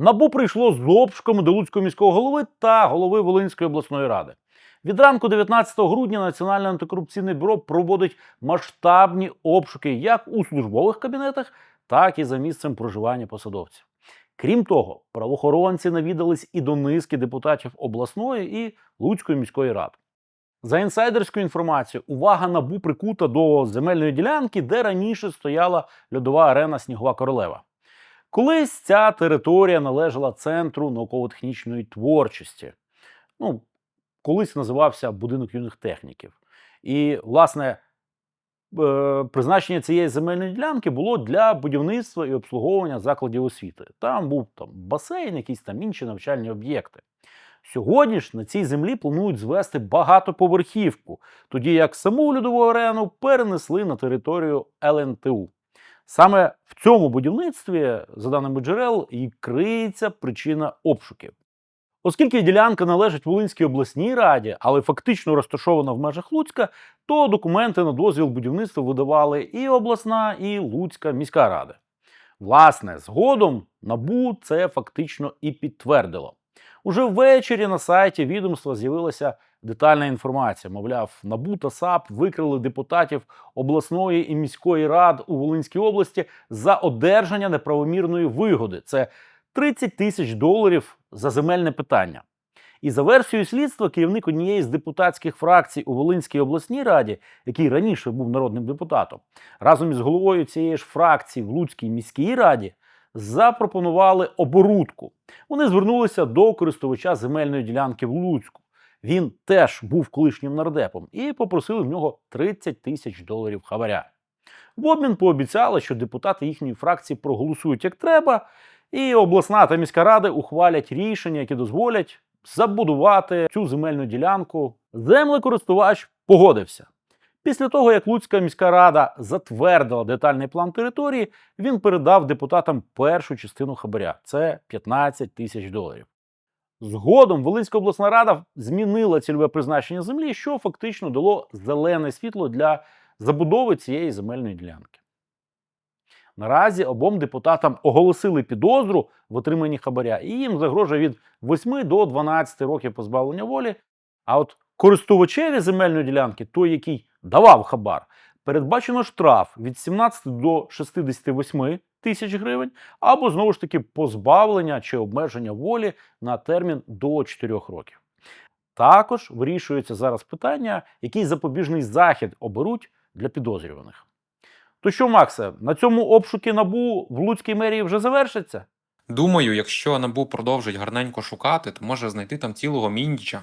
Набу прийшло з обшуками до Луцького міського голови та голови Волинської обласної ради. Від ранку 19 грудня Національне антикорупційне бюро проводить масштабні обшуки як у службових кабінетах, так і за місцем проживання посадовців. Крім того, правоохоронці навідались і до низки депутатів обласної і Луцької міської ради. За інсайдерською інформацією, увага набу прикута до земельної ділянки, де раніше стояла льодова арена Снігова Королева. Колись ця територія належала центру науково-технічної творчості. Ну, колись називався будинок юних техніків. І, власне, е, призначення цієї земельної ділянки було для будівництва і обслуговування закладів освіти. Там був там басейн, якісь там інші навчальні об'єкти. Сьогодні ж на цій землі планують звести багатоповерхівку, тоді як саму льодову арену перенесли на територію ЛНТУ. Саме цьому будівництві, за даними джерел, і криється причина обшуків. Оскільки ділянка належить Волинській обласній раді, але фактично розташована в межах Луцька, то документи на дозвіл будівництва видавали і обласна, і Луцька міська ради. Власне, згодом набу це фактично і підтвердило. Уже ввечері на сайті відомства з'явилася детальна інформація. Мовляв, НАБУ та САП викрили депутатів обласної і міської рад у Волинській області за одержання неправомірної вигоди. Це 30 тисяч доларів за земельне питання. І за версією слідства, керівник однієї з депутатських фракцій у Волинській обласній раді, який раніше був народним депутатом, разом із головою цієї ж фракції в Луцькій міській раді запропонували оборудку. Вони звернулися до користувача земельної ділянки в Луцьку. Він теж був колишнім нардепом і попросили в нього 30 тисяч доларів хабаря. В обмін пообіцяли, що депутати їхньої фракції проголосують як треба, і обласна та міська ради ухвалять рішення, які дозволять забудувати цю земельну ділянку. Землекористувач погодився. Після того, як Луцька міська рада затвердила детальний план території, він передав депутатам першу частину хабаря це 15 тисяч доларів. Згодом Волинська обласна рада змінила цільове призначення землі, що фактично дало зелене світло для забудови цієї земельної ділянки. Наразі обом депутатам оголосили підозру в отриманні хабаря, і їм загрожує від 8 до 12 років позбавлення волі. А от користувачеві земельної ділянки, той, який давав хабар, передбачено штраф від 17 до 68 тисяч гривень, або знову ж таки позбавлення чи обмеження волі на термін до 4 років. Також вирішується зараз питання, який запобіжний захід оберуть для підозрюваних. То що, Максе, на цьому обшуки набу в Луцькій мерії вже завершаться? Думаю, якщо НАБУ продовжить гарненько шукати, то може знайти там цілого міндіча.